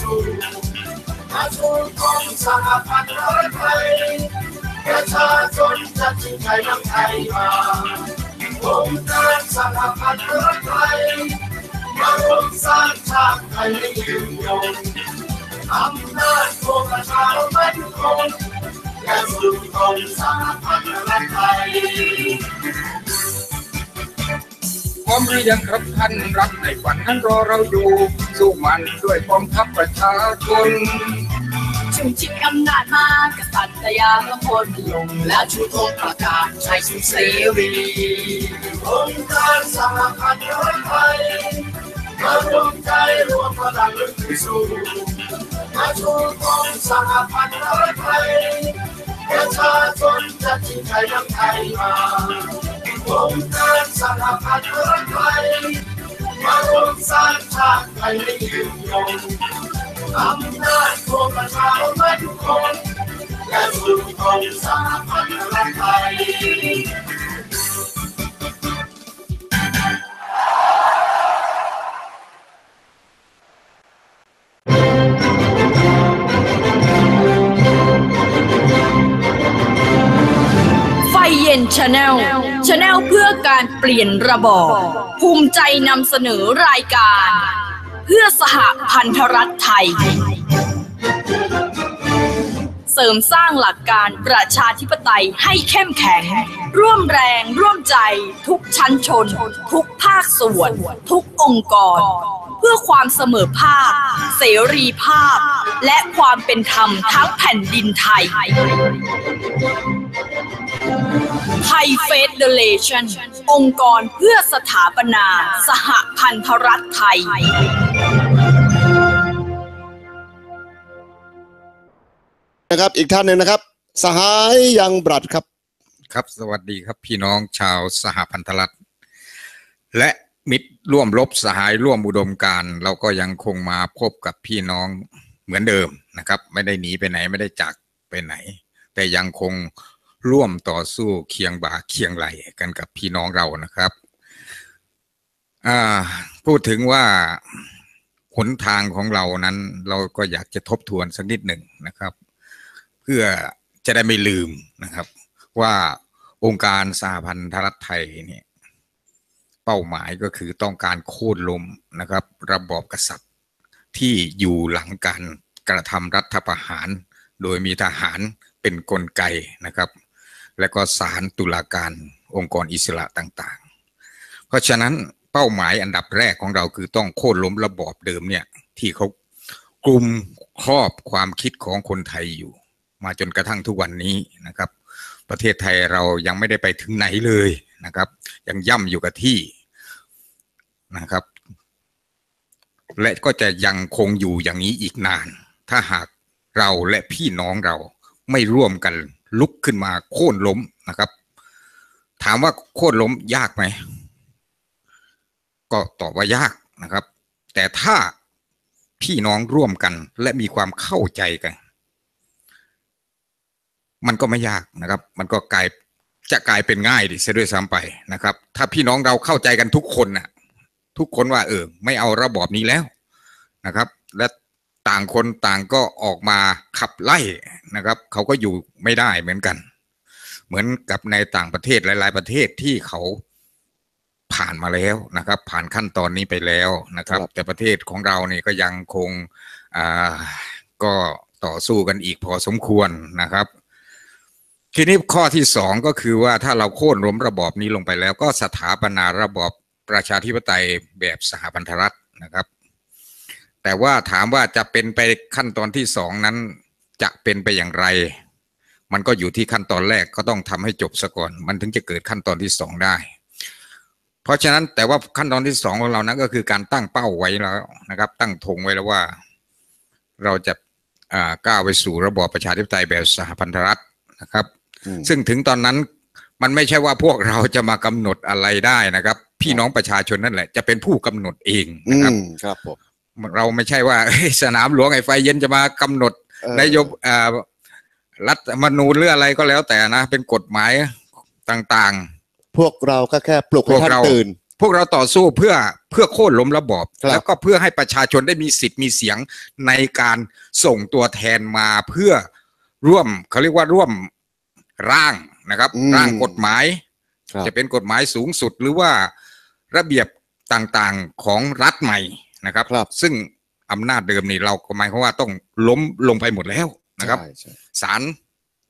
สู้มาชูกองสหพันธ์รัฐไทยประชาชนจะทิ้งใครน้ำไทยมาองค์การสหพันธ์รัฐไทยมาร่วมสร้างชาติไทยให้ยืนยงอำนาจของประชาชนคงและสู่กองสหพันธ์รัฐไทย พร้อมหรือยังครับท่านรักในฝันนั้นรอเราอยู่ สู้มันด้วยกองทัพประชาชนชูชิงอำนาจมากษัตริยาละพลลง แล้วชูธงประกาศใช้สุเสรีองค์การสหพันธ์รัฐไทยมารวมใจรวมพลังลึกสู้มาชูกองสหพันธ์รัฐไทยประชาชนจะทิ้งใครน้ำไทยมาองค์การสหพันธ์รัฐไทยมา รวมสร้างชาติไทยให้ ชาแนลชาแนลเพื่อการเปลี่ยนระบอบภูมิใจนำเสนอรายการ เพื่อสหพันธรัฐไทย เสริมสร้างหลักการประชาธิปไตยให้เข้มแข็ง ร่วมแรงร่วมใจทุกชั้นชน ทุกภาคส่วน ทุกองค์กร เพื่อความเสมอภาค เสรีภาพ และความเป็นธรรมทั้งแผ่นดินไทย ไทยเฟเดเรชันองค์กรเพื่อสถาปนา สหพันธรัฐไทย นะครับ อีกท่านหนึ่งนะครับ สหายยังบรัดครับ ครับสวัสดีครับพี่น้องชาวสหพันธรัฐ และมิตรร่วมรบสหายร่วมอุดมการณ์เราก็ยังคงมาพบกับพี่น้องเหมือนเดิมนะครับ ไม่ได้หนีไปไหนไม่ได้จากไปไหน แต่ยังคง ร่วมต่อสู้เคียงบ่าเคียงไหลกันกับพี่น้องเรานะครับอ่าพูดถึงว่าหนทางของเรานั้น เราก็อยากจะทบทวนสักนิดหนึ่งนะครับ เพื่อจะได้ไม่ลืมนะครับ ว่าองค์การสหพันธรัฐไทยเนี่ยเป้าหมายก็คือต้องการโค่นล้มนะครับ ระบอบกษัตริย์ที่อยู่หลังการกระทำรัฐประหาร โดยมีทหารเป็นนกลไกนะครับ และก็ศาลตุลาการองค์กรอิสระต่างๆ เพราะฉะนั้นเป้าหมายอันดับแรกของเราคือต้องโค่นล้มระบอบเดิมเนี่ยที่เขากลุ่มครอบความคิดของคนไทยอยู่ มาจนกระทั่งทุกวันนี้นะครับ ประเทศไทยเรายังไม่ได้ไปถึงไหนเลยนะครับ ยังย่ำอยู่กับที่นะครับ และก็จะยังคงอยู่อย่างนี้อีกนาน ถ้าหากเราและพี่น้องเราไม่ร่วมกัน ลุกขึ้นมาโค่นล้มนะครับ ถามว่าโค่นล้มยากไหม ก็ตอบว่ายากนะครับ แต่ถ้าพี่น้องร่วมกันและมีความเข้าใจกัน มันก็ไม่ยากนะครับ มันก็กลายจะกลายเป็นง่ายดิเสียด้วยซ้ำไปนะครับ ถ้าพี่น้องเราเข้าใจกันทุกคนน่ะทุกคนว่าเออไม่เอาระบอบนี้แล้วนะครับ และ ต่างคนต่างก็ออกมาขับไล่นะครับ เขาก็อยู่ไม่ได้เหมือนกัน เหมือนกับในต่างประเทศหลาย ๆ ประเทศที่เขาผ่านมาแล้วนะครับ ผ่านขั้นตอนนี้ไปแล้วนะครับครับ แต่ประเทศของเราเนี่ยก็ยังคงอ่าก็ต่อสู้กันอีกพอสมควรนะครับทีนี้ข้อที่สองก็คือว่าถ้าเราโค่นล้มระบอบนี้ลงไปแล้ว ก็สถาปนาระบอบประชาธิปไตยแบบสหพันธรัฐนะครับ แต่ว่าถามว่าจะเป็นไปขั้นตอนที่สองนั้น จะเป็นไปอย่างไร มันก็อยู่ที่ขั้นตอนแรกก็ต้องทำให้จบซะก่อน มันถึงจะเกิดขั้นตอนที่สองได้ เพราะฉะนั้นแต่ว่าขั้นตอนที่สองของเรานั้นก็คือการตั้งเป้าไว้แล้วนะครับ ตั้งธงไว้แล้วว่า เราจะอ่าก้าวไปสู่ระบอบประชาธิปไตยแบบสหพันธรัฐนะครับอืมซึ่งถึงตอนนั้นมันไม่ใช่ว่าพวกเราจะมากำหนดอะไรได้นะครับ พี่น้องประชาชนนั่นแหละ จะเป็นผู้กำหนดเองอืนะครับมครับผม เราไม่ใช่ว่าสนามหลวงไอ้ไฟเย็นจะมากำหนดเอ่อนโยบอ่ารัฐธรรมนูญหรืออะไรก็แล้วแต่นะ เป็นกฎหมายต่างพวกเราก็แค่ปลุกพวให้กท่านเราตื่น พวกเราต่อสู้เพื่อเพื่อโค่นล้มระบอบครับแล้วก็เพื่อให้ประชาชนได้มีสิทธิ์มีเสียงในการส่งตัวแทนมาเพื่อร่วมเขาเรียกว่าร่วมร่างนะครับอืมร่างกฎหมายครับจะเป็นกฎหมายสูงสุดหรือว่าระเบียบต่างๆของรัฐใหม่ นะครับครับซึ่งอำนาจเดิมนี่เราก็หมายความว่าต้องล้มลงไปหมดแล้วนะครับใช่ใช่ศาล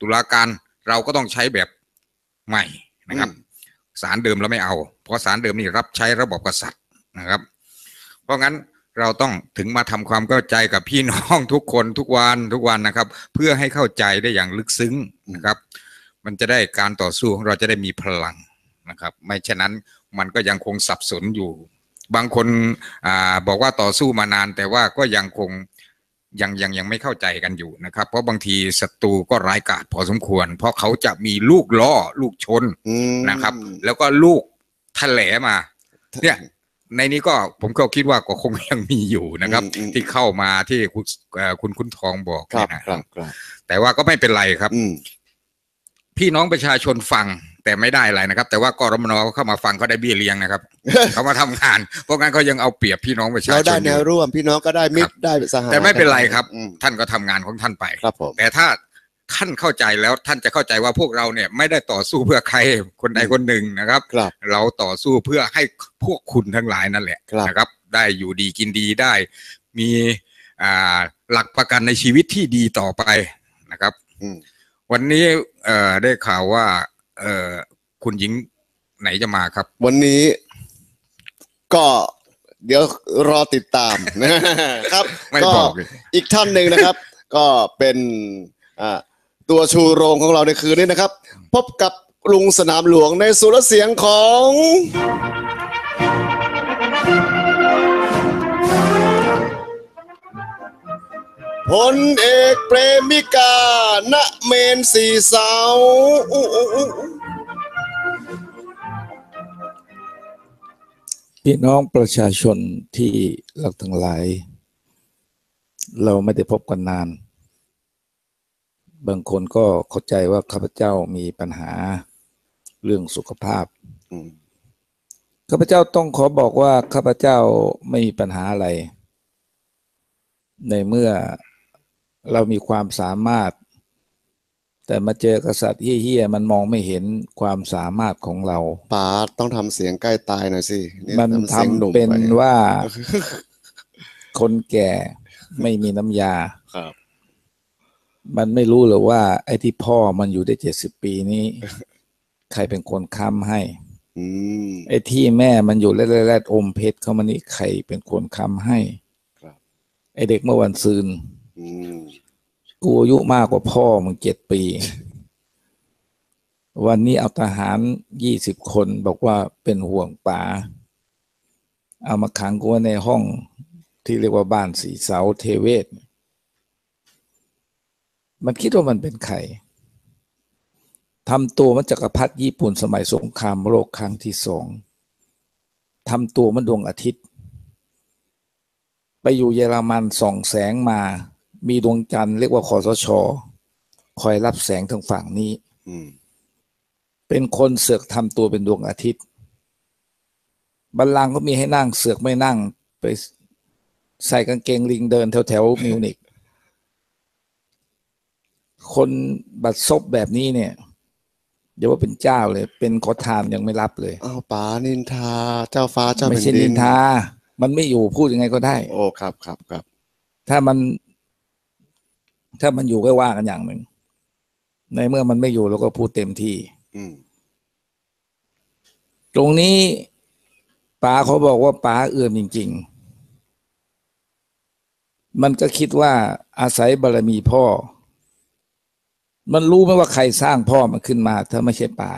ตุลาการเราก็ต้องใช้แบบใหม่นะครับอืมศาลเดิมเราไม่เอา เพราะศาลเดิมนี่รับใช้ระบบกษัตริย์นะครับ เพราะงั้นเราต้องถึงมาทำความเข้าใจกับพี่น้องทุกคนทุกวันทุกวันนะครับ เพื่อให้เข้าใจได้อย่างลึกซึ้งนะครับ มันจะได้การต่อสู้ของเราจะได้มีพลังนะครับ ไม่เช่นนั้นมันก็ยังคงสับสนอยู่ บางคนอ่าบอกว่าต่อสู้มานานแต่ว่าก็ยังคงยังยังยังไม่เข้าใจกันอยู่นะครับ เพราะบางทีศัตรูก็ร้ายกาจพอสมควร เพราะเขาจะมีลูกล่อลูกชนอืมนะครับ แล้วก็ลูกทะเลมาเนี่ยในนี้ก็ผมก็คิดว่าก็คงยังมีอยู่นะครับอืมอืมที่เข้ามาที่คุณเอ่อคุณคุณทองบอกครับเนี่ยนะครับครับแต่ว่าก็ไม่เป็นไรครับอืมพี่น้องประชาชนฟัง แต่ไม่ได้อะไรนะครับ แต่ว่ากรมนเข้ามาฟังเขาได้เบี้ยเลี้ยงนะครับ เขามาทำงาน เพราะงั้นเขายังเอาเปรียบพี่น้องประชาเราชได้นอแนวยู่ร่วมพี่น้องก็ได้มิตครัรบได้สหายแต่ไม่เป็นไรครับอืมท่านก็ทำงานของท่านไปครับผมแต่ถ้าท่านเข้าใจแล้วท่านจะเข้าใจว่าพวกเราเนี่ยไม่ได้ต่อสู้เพื่อใครคนใดคนหนึ่งนะครับครับเราต่อสู้เพื่อให้พวกคุณทั้งหลายนั่นแหละครับนะครับ ได้อยู่ดีกินดีได้ มีอ่าหลักประกันในชีวิตที่ดีต่อไปนะครับอืมวันนี้เอ่อได้ข่าวว่า เอ่อคุณหญิงไหนจะมาครับ วันนี้ก็เดี๋ยวรอติดตามนะครับไม่ก็บอกเลย อีกท่านหนึ่งนะครับ ก็เป็นอ่าตัวชูโรงของเราในคืนนี้นะครับ พบกับลุงสนามหลวงในสุรเสียงของ พลเอกเปรมิกา ณ เมนสีเสาอู้อู้อู้อู้พี่น้องประชาชนที่รักทั้งหลาย เราไม่ได้พบกันนาน บางคนก็เข้าใจว่าข้าพเจ้ามีปัญหาเรื่องสุขภาพอืมข้าพเจ้าต้องขอบอกว่าข้าพเจ้าไม่มีปัญหาอะไร ในเมื่อ เรามีความสามารถ แต่มาเจอกษัตริย์เฮี้ยๆมันมองไม่เห็นความสามารถของเราป๋าต้องทำเสียงใกล้ตายหน่อยสิเยมันเสียงหทำนุ่มเป็นไว่าคนแก่ไม่มีน้ำยาครับ มันไม่รู้หรอกว่า ไอ้ที่พ่อมันอยู่ได้เจ็ดสิบปีนี้ ใครเป็นคนค้ำให้อืมไอ้ที่แม่มันอยู่แรดๆอมเพชรเข้ามานี่ใครเป็นคนค้ำให้ครับไอ้เด็กเมื่อวันซืนอืม กูอายุมากกว่าพ่อมึงเจ็ดปี วันนี้เอาทหารยี่สิบคนบอกว่าเป็นห่วงป๋าเอามาขังกูไว้ในห้องที่เรียกว่าบ้านสีเสาเทเวศ มันคิดว่ามันเป็นใครทำตัวมันจักรพรรดิญี่ปุ่นสมัยสงครามโลกครั้งที่สองทำตัวมันดวงอาทิตย์ ไปอยู่เยอรมันส่องแสงมา มีดวงจันทร์เรียกว่าคอสช คอยรับแสงทางฝั่งนี้อืมเป็นคนเสือกทำตัวเป็นดวงอาทิตย์บัลลังก์ก็มีให้นั่งเสือกไม่นั่ง ไปใส่กางเกงลิงเดินแถวแถวๆมิวนิกคนบัดซบแบบนี้เนี่ย เดี๋ยวว่าเป็นเจ้าเลย เป็นขอทานยังไม่รับเลยอ้าวป๋านินทา เจ้าฟ้าเจ้าไม่แผ่นใช่ดินินนทา มันไม่อยู่พูดยังไงก็ได้ โอ้ครับครับครับ ถ้ามัน ถ้ามันอยู่ก็ว่ากันอย่างหนึ่ง ในเมื่อมันไม่อยู่เราก็พูดเต็มที่อืมตรงนี้ป๋าเขาบอกว่าป๋าเอื่อมจริง ๆ มันก็คิดว่าอาศัยบารมีพ่อ มันรู้ไหมว่าใครสร้างพ่อมันขึ้นมา ถ้าไม่ใช่ป๋า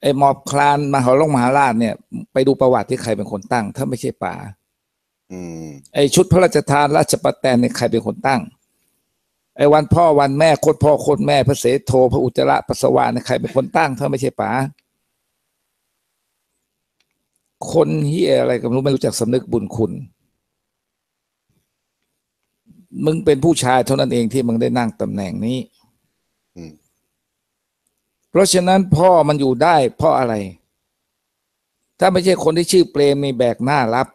ไอ้หมอบคลานมหาลงมหาราชเนี่ย ไปดูประวัติที่ใครเป็นคนตั้ง ถ้าไม่ใช่ป๋าอืมไอ้ชุดพระราชทานราชประแตนเนี่ยใครเป็นคนตั้ง ไอ้วันพ่อวันแม่โคตรพ่อโคตรแม่พระเสโทพระอุจจาระปัสสาวะเนี่ยใครเป็นคนตั้งถ้าไม่ใช่ป๋าคนเฮียอะไรก็ไม่รู้ไม่รู้จักสำนึกบุญคุณ มึงเป็นผู้ชายเท่านั้นเองที่มึงได้นั่งตำแหน่งนี้อืมเพราะฉะนั้นพ่อมันอยู่ได้เพราะอะไร ถ้าไม่ใช่คนที่ชื่อเปรมในแบกหน้ารับ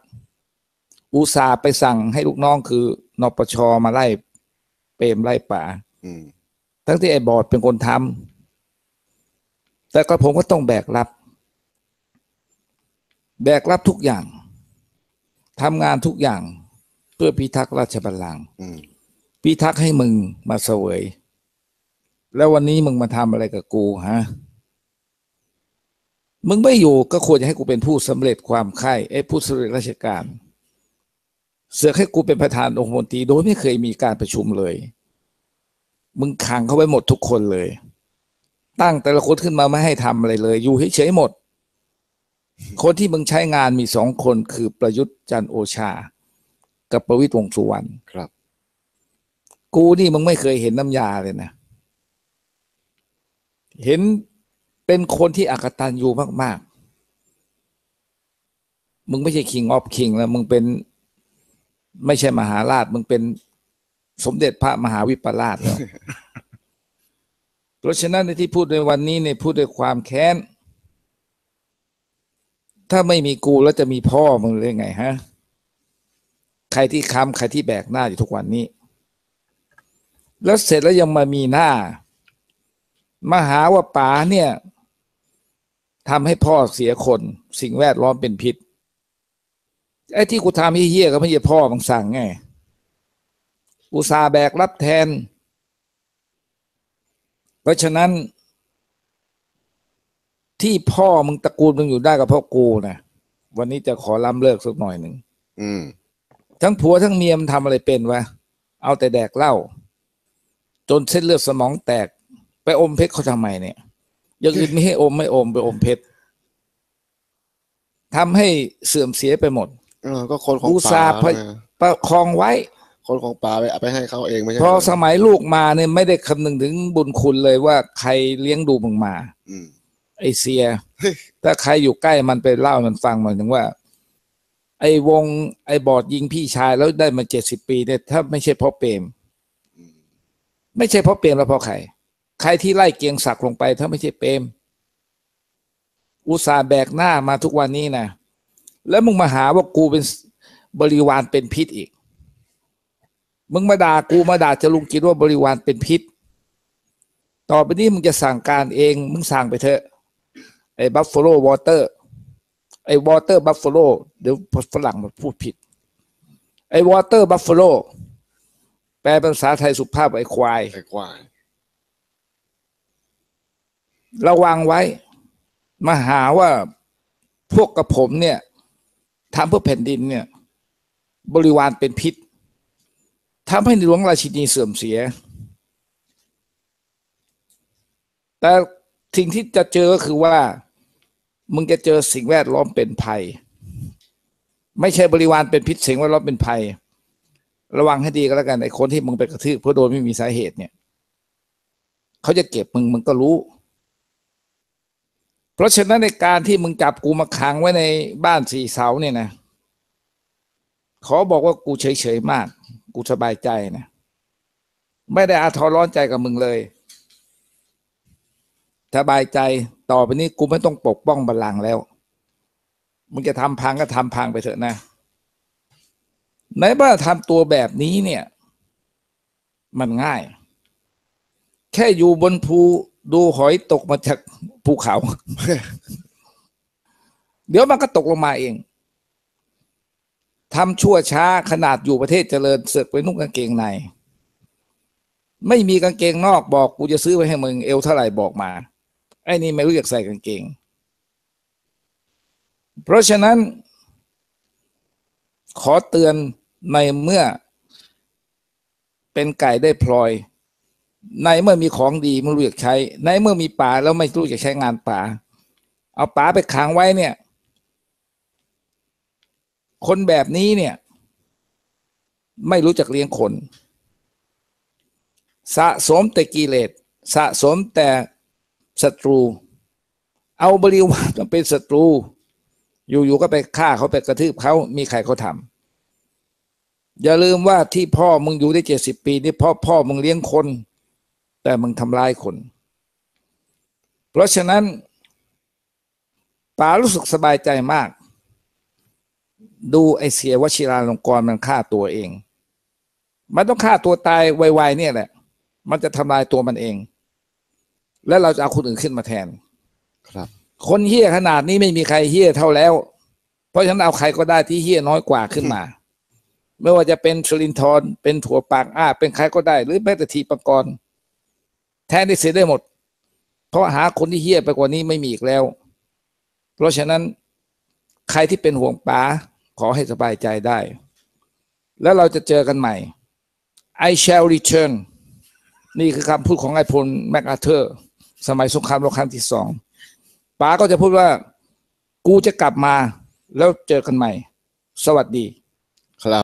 อุตส่าห์ไปสั่งให้ลูกน้องคือนปชมาไล่ เปรมไล่ป่าอืมทั้งที่ไอ้บอร์ดเป็นคนทำแต่ก็ผมก็ต้องแบกรับ แบกรับทุกอย่างทำงานทุกอย่าง เพื่อพิทักษ์ราชบัลลังก์อืมพิทักษ์ให้มึงมาเสวย แล้ววันนี้มึงมาทำอะไรกับกูฮะมึงไม่อยู่ก็ควรจะให้กูเป็นผู้สำเร็จความใคร่ไอ้ผู้สำเร็จราชการ เสือกให้กูเป็นประธานองคมนตรีโดยไม่เคยมีการประชุมเลย มึงขังเขาไว้หมดทุกคนเลย ตั้งแต่ละคนขึ้นมาไม่ให้ทำอะไรเลย อยู่เฉยๆหมด คนที่มึงใช้งานมีสองคนคือประยุทธ์จันทร์โอชา กับประวิตรวงษ์สุวรรณครับ กูนี่มึงไม่เคยเห็นน้ำยาเลยนะ เห็นเป็นคนที่อักตันยูมาก ๆ มึงไม่ใช่ king of king แล้วมึงเป็น ไม่ใช่มหาราชมึงเป็นสมเด็จพระมหาวิปลาสแล้วเพราะฉะนั้นในที่พูดในวันนี้เนี่ยพูดด้วยความแค้น ถ้าไม่มีกูแล้วจะมีพ่อมึงได้ไงฮะ ใครที่ค้ำใครที่แบกหน้าอยู่ทุกวันนี้ แล้วเสร็จแล้วยังมามีหน้า มาหาว่าป๋าเนี่ยทำให้พ่อเสียคน สิ่งแวดล้อมเป็นพิษ ไอ้ที่กูทำเฮี้ยๆก็ไม่ใช่พ่อมึงสั่งไงอุตสาห์แบกรับแทน เพราะฉะนั้น ที่พ่อมึงตระกูลมึงอยู่ได้ก็เพราะกูนะวันนี้จะขอล้ำเลิกสักหน่อยหนึ่งอืมทั้งผัวทั้งเมียมันทำอะไรเป็นวะเอาแต่แดกเหล้าจนเส้นเลือดสมองแตก ไปอมเพชรเขาทำไมเนี่ยอย่างอื่นไม่ให้อมไม่อมไปอมเพชรทำให้เสื่อมเสียไปหมด เออก็คนของอุตป่าส่าห์พะไงประคองไว้ คนของป่าไปเอาไปให้เขาเองไม่ใช่พอเหรสมัยลูกมาเนี่ยไม่ได้คำนึงถึงบุญคุณเลยว่าใครเลี้ยงดูมึงมา อืม ไอเสีย ถ้าใครอยู่ใกล้มันไปเล่าให้มันฟังหน่อยถึงว่า ไอ้วงไอ้บอดยิงพี่ชายแล้วได้มาเจ็ดสิบปีเนี่ยถ้าไม่ใช่เพราะเปรมไม่ใช่เพราะเปรมแล้วเพราะใคร ใครที่ไล่เกียงศักดิ์ลงไป ถ้าไม่ใช่เปรมอุตส่าห์แบกหน้ามาทุกวันนี้นะ แล้วมึงมาหาว่ากูเป็นบริวารเป็นพิษอีก มึงมาด่ากูมาด่าจรุงกิจว่าบริวารเป็นพิษ ต่อไปนี้มึงจะสั่งการเอง มึงสั่งไปเถอะ ไอ้บัฟฟ a โลวอเตอร์ ไอ้วอเตอร์บัฟฟ a โลเดี๋ยวฝรั่งมันพูดผิด ไอ้วอเตอร์บัฟฟ a โลแปลเป็นภาษาไทยสุภาพไอ้ควาย ไอ้ควาย ระวังไว้ มาหาว่าพวกกับผมเนี่ย ทำเพื่อแผ่นดินเนี่ย บริวารเป็นพิษทำให้ในหลวงราชินีเสื่อมเสีย แต่สิ่งที่จะเจอก็คือว่า มึงจะเจอสิ่งแวดล้อมเป็นภัย ไม่ใช่บริวารเป็นพิษสิ่งแวดล้อมเป็นภัย ระวังให้ดีก็แล้วกันไอ้คนที่มึงไปกระทืบเพื่อโดยไม่มีสาเหตุเนี่ย เขาจะเก็บมึงมึงก็รู้ เพราะฉะนั้นในการที่มึงจับกูมาขังไว้ในบ้านสี่เสาเนี่ยนะขอบอกว่ากูเฉยๆมาก กูสบายใจนะ ไม่ได้อาทรร้อนใจกับมึงเลย สบายใจต่อไปนี้กูไม่ต้องปกป้องบัลลังก์แล้ว มึงจะทำพังก็ทำพังไปเถอะนะในบ้าทำตัวแบบนี้เนี่ย มันง่าย แค่อยู่บนภู ดูหอยตกมาจากภูเขา เดี๋ยวมันก็ตกลงมาเองทำชั่วช้าขนาดอยู่ประเทศเจริญเสือกไปนุ่งกางเกงใน ไม่มีกางเกงนอกบอกกูจะซื้อไปให้มึงเอวเท่าไหร่บอกมา ไอ้นี่ไม่รู้จักใส่กางเกง เพราะฉะนั้น ขอเตือนในเมื่อเป็นไก่ได้พลอย ในเมื่อมีของดีไม่รู้จักใช้ ในเมื่อมีป่าแล้วไม่รู้จักใช้งานป่า เอาป่าไปขังไว้เนี่ย คนแบบนี้เนี่ย ไม่รู้จักเลี้ยงคน สะสมแต่กิเลสสะสมแต่ศัตรู เอาบริวารมาเป็นศัตรู อยู่ๆก็ไปฆ่าเขาไปกระทืบเขามีใครเขาทำอย่าลืมว่าที่พ่อมึงอยู่ได้เจ็ดสิบปีนี่พ่อพ่อมึงเลี้ยงคน แต่มึงทำร้ายคน เพราะฉะนั้นป๋ารู้สึกสบายใจมาก ดูไอเสียวชิราลงกรณ์มันฆ่าตัวเอง มันต้องฆ่าตัวตายไวๆเนี่ยแหละ มันจะทำลายตัวมันเอง แล้วเราจะเอาคนอื่นขึ้นมาแทน ครับ คนเฮี้ยขนาดนี้ไม่มีใครเฮี้ยเท่าแล้ว เพราะฉะนั้นเอาใครก็ได้ที่เฮี้ยน้อยกว่าขึ้นมา ไม่ว่าจะเป็นชลินทรเป็นถั่วปากอ้าเป็นใครก็ได้ หรือแม้แต่ทีปกรณ์ แทนที่เสียได้หมด เพราะหาคนที่เฮี้ยไปกว่านี้ไม่มีอีกแล้ว เพราะฉะนั้นใครที่เป็นห่วงป๋าขอให้สบายใจได้ แล้วเราจะเจอกันใหม่ I shall return นี่คือคำพูดของไอ้พลแมคอาเธอร์ สมัยสงครามโลกครั้งที่สองป๋าก็จะพูดว่า กูจะกลับมาแล้วเจอกันใหม่ สวัสดี